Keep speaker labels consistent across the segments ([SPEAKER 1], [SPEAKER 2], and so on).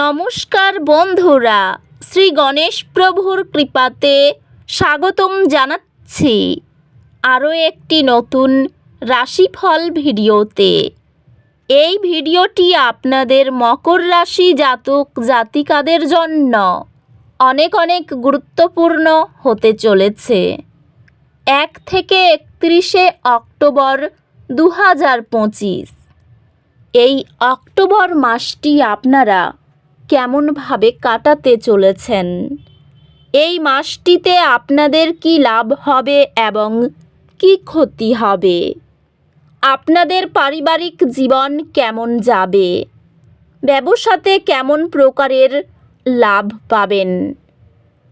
[SPEAKER 1] নমস্কার বন্ধুরা, শ্রী গণেশ প্রভুর কৃপাতে স্বাগতম জানাচ্ছি আরও একটি নতুন রাশিফল ভিডিওতে। এই ভিডিওটি আপনাদের মকর রাশি জাতক জাতিকাদের জন্য অনেক অনেক গুরুত্বপূর্ণ হতে চলেছে। এক থেকে একত্রিশে অক্টোবর দু হাজার পঁচিশ। এই অক্টোবর মাসটি আপনারা কেমনভাবে কাটাতে চলেছেন? এই মাসটিতে আপনাদের কি লাভ হবে এবং কি ক্ষতি হবে? আপনাদের পারিবারিক জীবন কেমন যাবে? ব্যবসাতে কেমন প্রকারের লাভ পাবেন?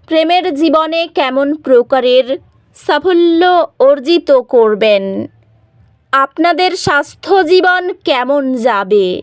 [SPEAKER 1] প্রেমের জীবনে কেমন প্রকারের সাফল্য অর্জিত করবেন? আপনাদের স্বাস্থ্য জীবন কেমন যাবে?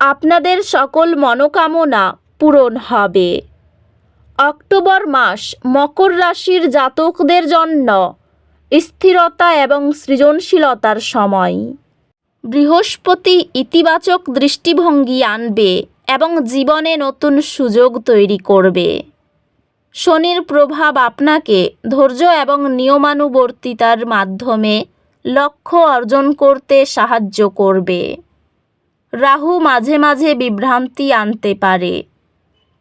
[SPEAKER 1] আপনাদের সকল মনোকামনা পূরণ হবে। অক্টোবর মাস মকর রাশির জাতকদের জন্য স্থিরতা এবং সৃজনশীলতার সময়। বৃহস্পতি ইতিবাচক দৃষ্টিভঙ্গি আনবে এবং জীবনে নতুন সুযোগ তৈরি করবে। শনির প্রভাব আপনাকে ধৈর্য এবং নিয়মানুবর্তিতার মাধ্যমে লক্ষ্য অর্জন করতে সাহায্য করবে। রাহু মাঝে মাঝে বিভ্রান্তি আনতে পারে।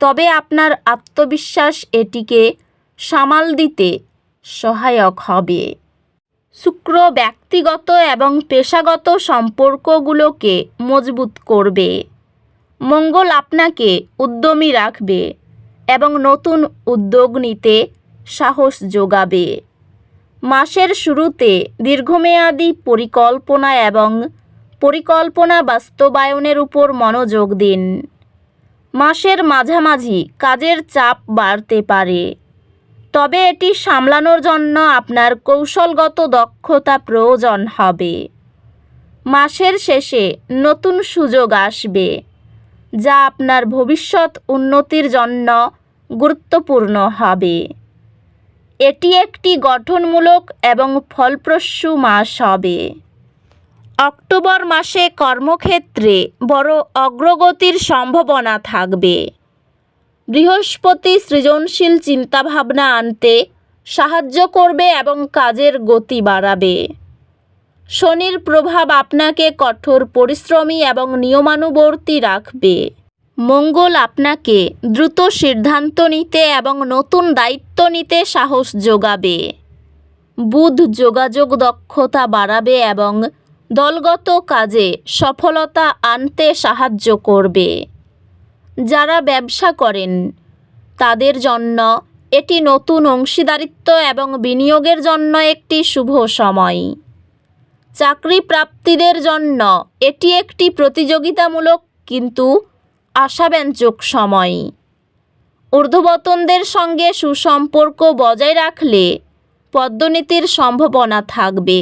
[SPEAKER 1] তবে আপনার আত্মবিশ্বাস এটিকে সামাল দিতে সহায়ক হবে। শুক্র ব্যক্তিগত এবং পেশাগত সম্পর্কগুলোকে মজবুত করবে। মঙ্গল আপনাকে উদ্যমী রাখবে এবং নতুন উদ্যোগ নিতে সাহস যোগাবে। মাসের শুরুতে দীর্ঘমেয়াদী পরিকল্পনা এবং পরিকল্পনা বাস্তবায়নের উপর মনোযোগ দিন। মাসের মাঝামাঝি কাজের চাপ বাড়তে পারে। তবে এটি সামলানোর জন্য আপনার কৌশলগত দক্ষতা প্রয়োজন হবে। মাসের শেষে নতুন সুযোগ আসবে, যা আপনার ভবিষ্যৎ উন্নতির জন্য গুরুত্বপূর্ণ হবে। এটি একটি গঠনমূলক এবং ফলপ্রসূ মাস হবে। অক্টোবর মাসে কর্মক্ষেত্রে বড় অগ্রগতির সম্ভাবনা থাকবে। বৃহস্পতি সৃজনশীল চিন্তাভাবনা আনতে সাহায্য করবে এবং কাজের গতি বাড়াবে। শনির প্রভাব আপনাকে কঠোর পরিশ্রমী এবং নিয়মানুবর্তী রাখবে। মঙ্গল আপনাকে দ্রুত সিদ্ধান্ত নিতে এবং নতুন দায়িত্ব নিতে সাহস যোগাবে। বুধ যোগাযোগ দক্ষতা বাড়াবে এবং দলগত কাজে সফলতা আনতে সাহায্য করবে। যারা ব্যবসা করেন, তাদের জন্য এটি নতুন অংশীদারিত্ব এবং বিনিয়োগের জন্য একটি শুভ সময়। চাকরি প্রাপ্তিদের জন্য এটি একটি প্রতিযোগিতামূলক কিন্তু আশাব্যঞ্জক সময়। ঊর্ধ্ববতনদের সঙ্গে সুসম্পর্ক বজায় রাখলে পদ্মনীতির সম্ভাবনা থাকবে।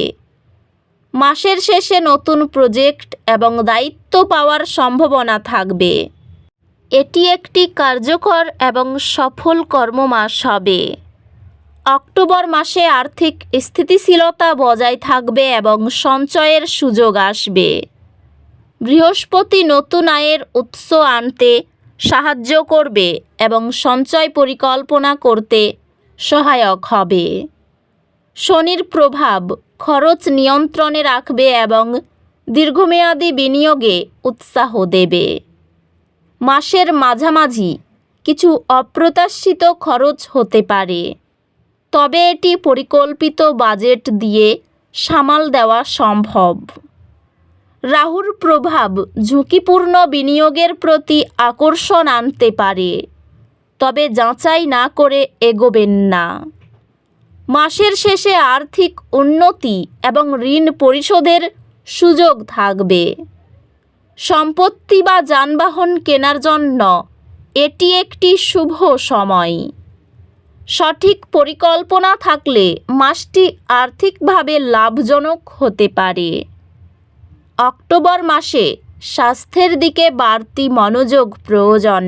[SPEAKER 1] মাসের শেষে নতুন প্রজেক্ট এবং দায়িত্ব পাওয়ার সম্ভাবনা থাকবে। এটি একটি কার্যকর এবং সফল কর্মমাস হবে। অক্টোবর মাসে আর্থিক স্থিতিশীলতা বজায় থাকবে এবং সঞ্চয়ের সুযোগ আসবে। বৃহস্পতি নতুন আয়ের উৎস আনতে সাহায্য করবে এবং সঞ্চয় পরিকল্পনা করতে সহায়ক হবে। শনির প্রভাব খরচ নিয়ন্ত্রণে রাখবে এবং দীর্ঘমেয়াদী বিনিয়োগে উৎসাহ দেবে। মাসের মাঝামাঝি কিছু অপ্রত্যাশিত খরচ হতে পারে। তবে এটি পরিকল্পিত বাজেট দিয়ে সামাল দেওয়া সম্ভব। রাহুর প্রভাব ঝুঁকিপূর্ণ বিনিয়োগের প্রতি আকর্ষণ আনতে পারে। তবে যাচাই না করে এগোবেন না। মাসের শেষে আর্থিক উন্নতি এবং ঋণ পরিশোধের সুযোগ থাকবে। সম্পত্তি বা যানবাহন কেনার জন্য এটি একটি শুভ সময়। সঠিক পরিকল্পনা থাকলে মাসটি আর্থিকভাবে লাভজনক হতে পারে। অক্টোবর মাসে স্বাস্থ্যের দিকে বাড়তি মনোযোগ প্রয়োজন।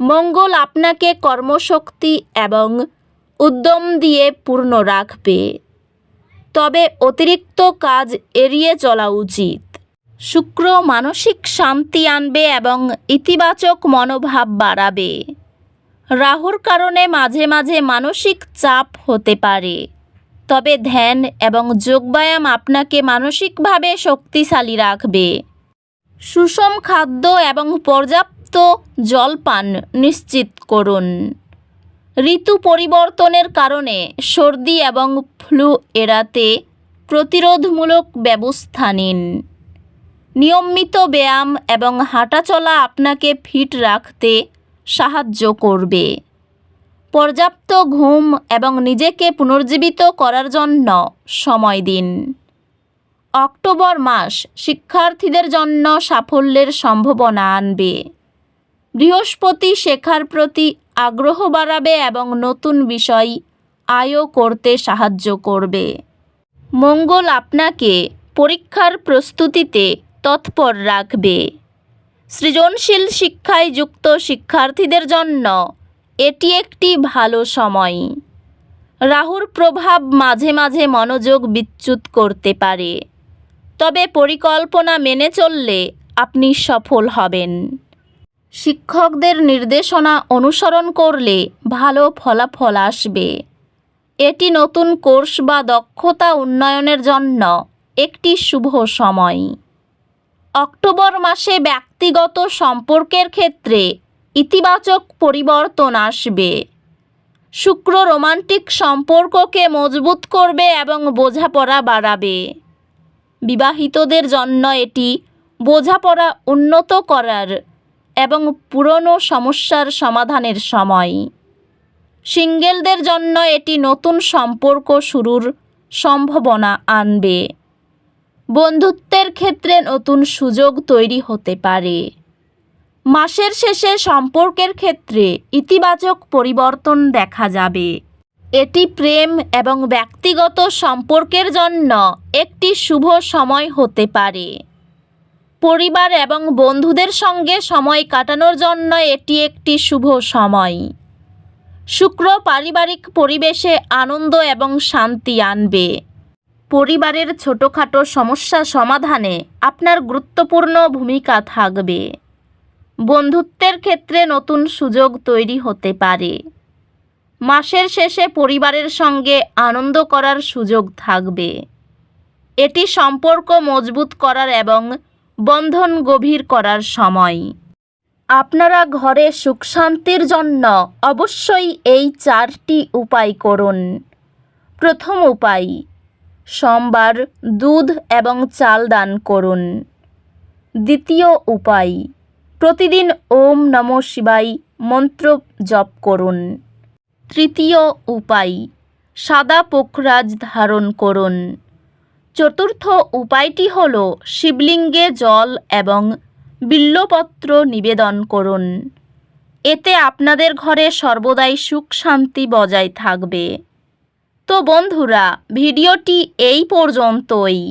[SPEAKER 1] মঙ্গল আপনাকে কর্মশক্তি এবং উদ্যম দিয়ে পূর্ণ রাখবে। তবে অতিরিক্ত কাজ এড়িয়ে চলা উচিত। শুক্র মানসিক শান্তি আনবে এবং ইতিবাচক মনোভাব বাড়াবে। রাহুর কারণে মাঝে মাঝে মানসিক চাপ হতে পারে। তবে ধ্যান এবং যোগব্যায়াম আপনাকে মানসিকভাবে শক্তিশালী রাখবে। সুষম খাদ্য এবং পর্যাপ্ত জলপান নিশ্চিত করুন। ঋতু পরিবর্তনের কারণে সর্দি এবং ফ্লু এড়াতে প্রতিরোধমূলক ব্যবস্থা নিন। নিয়মিত ব্যায়াম এবং হাঁটাচলা আপনাকে ফিট রাখতে সাহায্য করবে। পর্যাপ্ত ঘুম এবং নিজেকে পুনর্জীবিত করার জন্য সময় দিন। অক্টোবর মাস শিক্ষার্থীদের জন্য সাফল্যের সম্ভাবনা আনবে। বৃহস্পতি শেখার প্রতি আগ্রহ বাড়াবে এবং নতুন বিষয় আয়ও করতে সাহায্য করবে। মঙ্গল আপনাকে পরীক্ষার প্রস্তুতিতে তৎপর রাখবে। সৃজনশীল শিক্ষায় যুক্ত শিক্ষার্থীদের জন্য এটি একটি ভালো সময়। রাহুর প্রভাব মাঝে মাঝে মনোযোগ বিচ্যুত করতে পারে। তবে পরিকল্পনা মেনে চললে আপনি সফল হবেন। শিক্ষকদের নির্দেশনা অনুসরণ করলে ভালো ফলাফল আসবে। এটি নতুন কোর্স বা দক্ষতা উন্নয়নের জন্য একটি শুভ সময়। অক্টোবর মাসে ব্যক্তিগত সম্পর্কের ক্ষেত্রে ইতিবাচক পরিবর্তন আসবে। শুক্র রোমান্টিক সম্পর্ককে মজবুত করবে এবং বোঝাপড়া বাড়াবে। বিবাহিতদের জন্য এটি বোঝাপড়া উন্নত করার এবং পুরনো সমস্যার সমাধানের সময়। সিঙ্গেলদের জন্য এটি নতুন সম্পর্ক শুরুর সম্ভাবনা আনবে। বন্ধুত্বের ক্ষেত্রে নতুন সুযোগ তৈরি হতে পারে। মাসের শেষে সম্পর্কের ক্ষেত্রে ইতিবাচক পরিবর্তন দেখা যাবে। এটি প্রেম এবং ব্যক্তিগত সম্পর্কের জন্য একটি শুভ সময় হতে পারে। পরিবার এবং বন্ধুদের সঙ্গে সময় কাটানোর জন্য এটি একটি শুভ সময়। শুক্র পারিবারিক পরিবেশে আনন্দ এবং শান্তি আনবে। পরিবারের ছোটোখাটো সমস্যা সমাধানে আপনার গুরুত্বপূর্ণ ভূমিকা থাকবে। বন্ধুত্বের ক্ষেত্রে নতুন সুযোগ তৈরি হতে পারে। মাসের শেষে পরিবারের সঙ্গে আনন্দ করার সুযোগ থাকবে। এটি সম্পর্ক মজবুত করার এবং বন্ধন গভীর করার সময়। আপনারা ঘরে সুখ শান্তির জন্য অবশ্যই এই চারটি উপায় করুন। প্রথম উপায়, সোমবার দুধ এবং চাল দান করুন। দ্বিতীয় উপায়, প্রতিদিন ওম নম শিবাই মন্ত্র জপ করুন। তৃতীয় উপায়, সাদা পোখরাজ ধারণ করুন। চতুর্থ উপায়টি হল শিবলিঙ্গে জল এবং বিল্লপত্র নিবেদন করুন। এতে আপনাদের ঘরে সর্বদাই সুখ শান্তি বজায় থাকবে। তো বন্ধুরা, ভিডিওটি এই পর্যন্তই।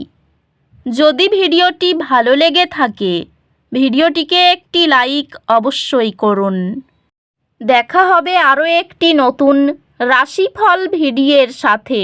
[SPEAKER 1] যদি ভিডিওটি ভালো লেগে থাকে, ভিডিওটিকে একটি লাইক অবশ্যই করুন। দেখা হবে আরও একটি নতুন রাশিফল ভিডিওর সাথে।